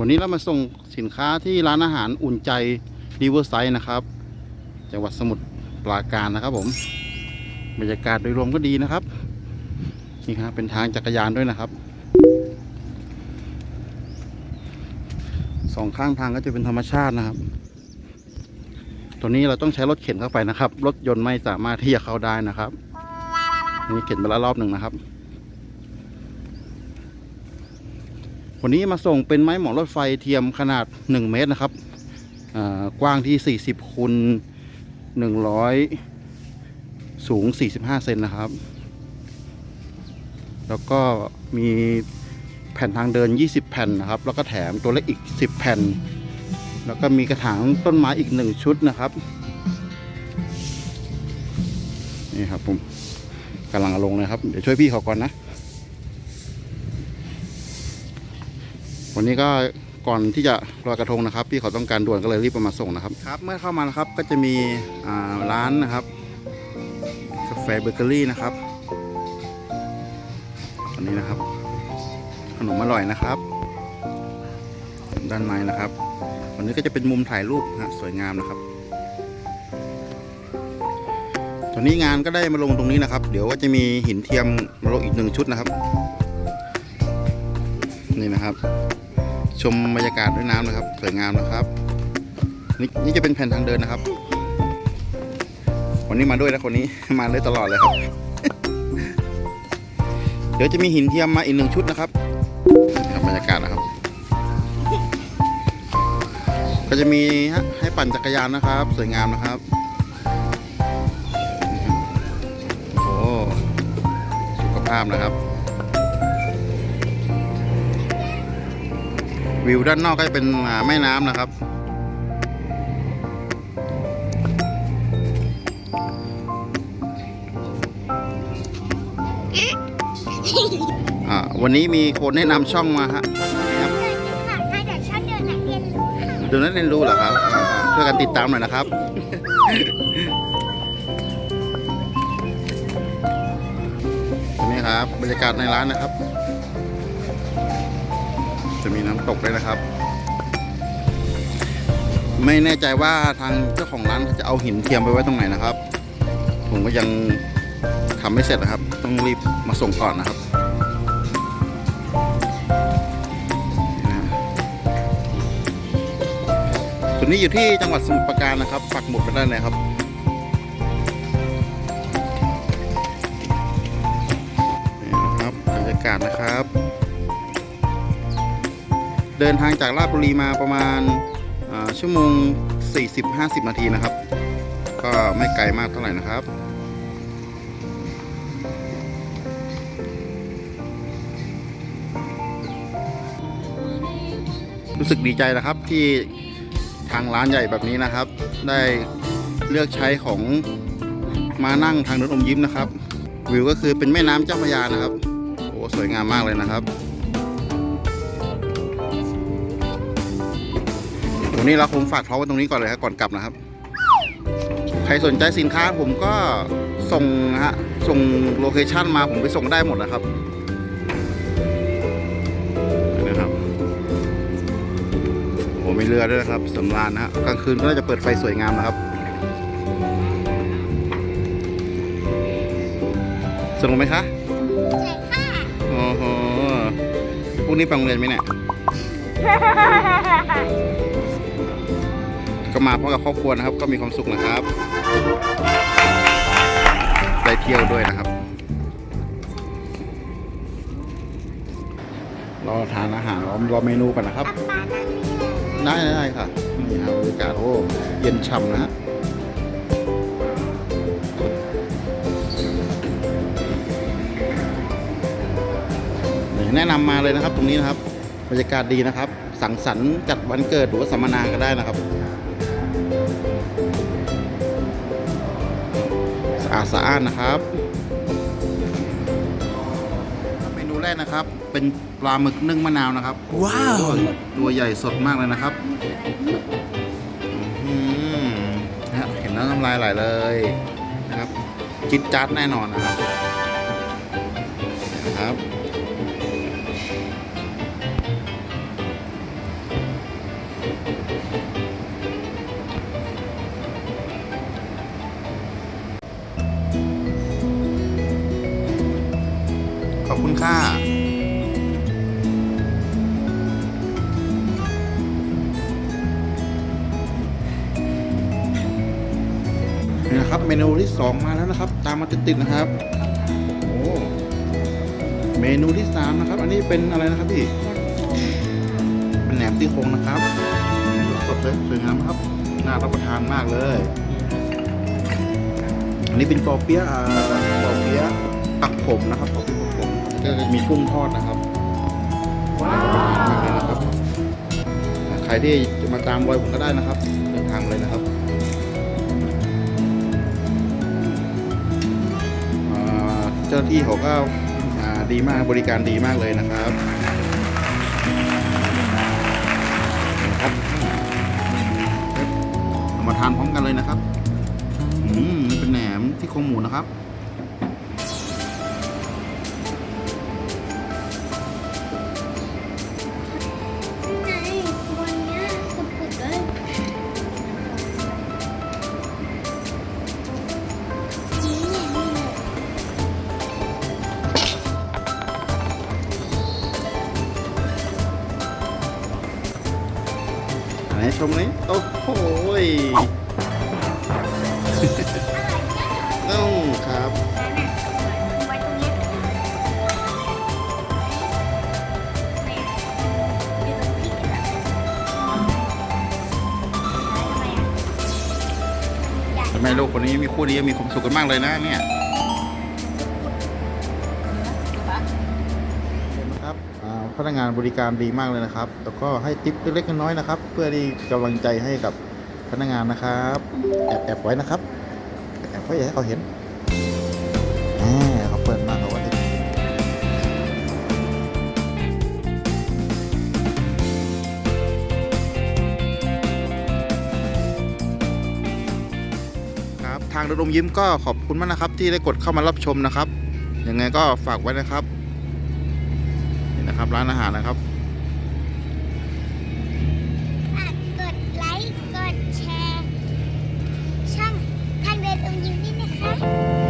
วันนี้เรามาส่งสินค้าที่ร้านอาหารอุ่นใจรีเวอร์ไซด์นะครับ จังหวัดสมุทรปราการนะครับผม บรรยากาศโดยรวมก็ดีนะครับ นี่ครับเป็นทางจักรยานด้วยนะครับ สองข้างทางก็จะเป็นธรรมชาตินะครับตัวนี้เราต้องใช้รถเข็นเข้าไปนะครับ รถยนต์ไม่สามารถที่จะเข้าได้นะครับ นี่เข็นไปแล้วรอบหนึ่งนะครับ วันนี้มาส่งเป็นไม้หมอนรถไฟเทียมขนาด 1 เมตรนะครับกว้างที่ 40คูณ100 สูง 45 เซนนะครับ แล้วก็มีแผ่นทางเดิน 20 แผ่นนะครับ แล้วก็แถมตัวเล็กอีก 10 แผ่น แล้วก็มีกระถางต้นไม้อีก 1 ชุดนะครับ นี่ครับผมกำลังลงเลยครับ เดี๋ยวช่วยพี่เขาก่อนนะ วันนี้ก็ก่อนที่จะลอยกระทงนะครับ พี่เขาต้องการด่วนก็เลยรีบเอามาส่งนะครับครับ เมื่อเข้ามานะครับก็จะมีร้านนะครับกาแฟเบเกอรี่นะครับอันนี้นะครับ ขนมอร่อยนะครับ ด้านในนะครับ วันนี้ก็จะเป็นมุมถ่ายรูปนะสวยงามนะครับตอนนี้งานก็ได้มาลงตรงนี้นะครับ เดี๋ยวก็จะมีหินเทียมมาลงอีกหนึ่งชุดนะครับ นี่นะครับ ชมบรรยากาศด้วยน้ำนะครับ สวยงามนะครับ นี่นี่จะเป็นแผ่นทางเดินนะครับ วันนี้มาด้วยนะคนนี้ มาเลยตลอดเลยครับ เดี๋ยวจะมีหินเทียมมาอีกหนึ่งชุดนะครับครับบรรยากาศนะครับ ก็จะมีให้ปั่นจักรยานนะครับ สวยงามนะครับโอ้สุขภาพนะครับ วิวด้านนอกก็จะเป็นอ่าแม่น้ำนะครับอ่าวันนี้มีคนแนะนำช่องมาฮะครับค่ะถ้าเกิดชอบเดินไหนเรียนรู้ค่ะดูนั้นเรียนรู้เหรอครับอ่าช่วยกันติดตามหน่อยนะครับนี่ครับ บรรยากาศในร้านนะครับ จะมีน้ำตกด้วยนะครับ ไม่แน่ใจว่าทางเจ้าของร้านจะเอาหินเทียมไปไว้ตรงไหนนะครับ ผมก็ยังทำไม่เสร็จนะครับ ต้องรีบมาส่งก่อนนะครับนี่นะส่วนนี้อยู่ที่จังหวัดสมุทรปราการนะครับปักหมุดไปได้เลยครับนี่นะครับบรรยากาศนะครับ เดินทางจากราชบุรีมาประมาณชั่วโมง 40-50 นาทีนะครับ ก็ไม่ไกลมากเท่าไหร่นะครับรู้สึกดีใจนะครับที่ทางร้านใหญ่แบบนี้นะครับ ได้เลือกใช้ของมานั่งทางเดินอมยิ้มนะครับ วิวก็คือเป็นแม่น้ำเจ้าพระยานะครับ โอ้สวยงามมากเลยนะครับ ตรงนี้เราคงฝากท้องไว้ตรงนี้ก่อนเลยครับก่อนกลับนะครับ ใครสนใจสินค้าผมก็ส่งนะฮะส่งโลเคชันมาผมไปส่งได้หมดนะครับนี่นะครับโอ้มีเรือด้วยนะครับสำราญนะฮะกลางคืนก็น่าจะเปิดไฟสวยงามนะครับสนุกไหมคะใช่ค่ะโอ้โหพรุ่งนี้ไปโรงเรียนไหมเนี่ย ก็มาพร้อมกับครอบครัวนะครับ ก็มีความสุขนะครับ ได้เที่ยวด้วยนะครับรอทานอาหารรอรอเมนูก่อนนะครับปานั่งนี่เลยได้ได้ค่ะนี่ครับบรรยากาศโอ้เย็นช่ำนะฮะนี่แนะนำมาเลยนะครับตรงนี้นะครับบรรยากาศดีนะครับ สังสรรค์จัดวันเกิดหรือว่าสัมมนาก็ได้นะครับ อาดสะอ้านนะครับเมนูแรกนะครับ เป็นปลาหมึกนึ่งมะนาวนะครับ ว้าว ตัวใหญ่สดมากเลยนะครับอืมนะฮะเห็นแล้วน้ำลายไหลเลยนะครับ จิตจัดแน่นอนนะครับนะครับ ค่ะนี่นะครับเมนูที่สองมาแล้วนะครับ ตามมาติดๆนะครับโอ้เมนูที่สามนะครับ อันนี้เป็นอะไรนะครับพี่เป็นแหนมซี่โครงนะครับสดเลยสวยงามครับน่ารับประทานมากเลย อันนี้เป็นปอเปี๊ยะปอเปี๊ยะปักผมนะครับปอเปี๊ยะ ก็จะมีกุ้งทอดนะครับน่ารับประทานมากเลยนะครับ ใครที่จะมาตามรอยผมก็ได้นะครับเดินทางเลยนะครับเจ้าที่เขาก็ดีมากบริการดีมากเลยนะครับครับมาทานพร้อมกันเลยนะครับ อืมนี่เป็นแหนมที่โครงหมูนะครับ ไหนชมนี้โอ้โหยน้องครับไว้ตรงเนี้ยไม่อะอยู่ตรงนี้ก็ได้ทำไมอะทำไมลูกคนนี้มีคู่นี้มีความสุขกันมากเลยนะเนี่ย พนักงานบริการดีมากเลยนะครับ แล้วก็ให้ทิปเล็กๆน้อยๆนะครับ เพื่อที่กำลังใจให้กับพนักงานนะครับแอบแอบไว้นะครับแอบไว้อย่าให้เขาเห็นแหมเขาเปิดมากเขาก็จะครับทางระดมยิ้มก็ขอบคุณมากนะครับ ที่ได้กดเข้ามารับชมนะครับยังไงก็ฝากไว้นะครับ ครับ ร้านอาหารนะครับกดไลค์ กดแชร์ ช่องทางเดินอมยิ้มนี่นะคะ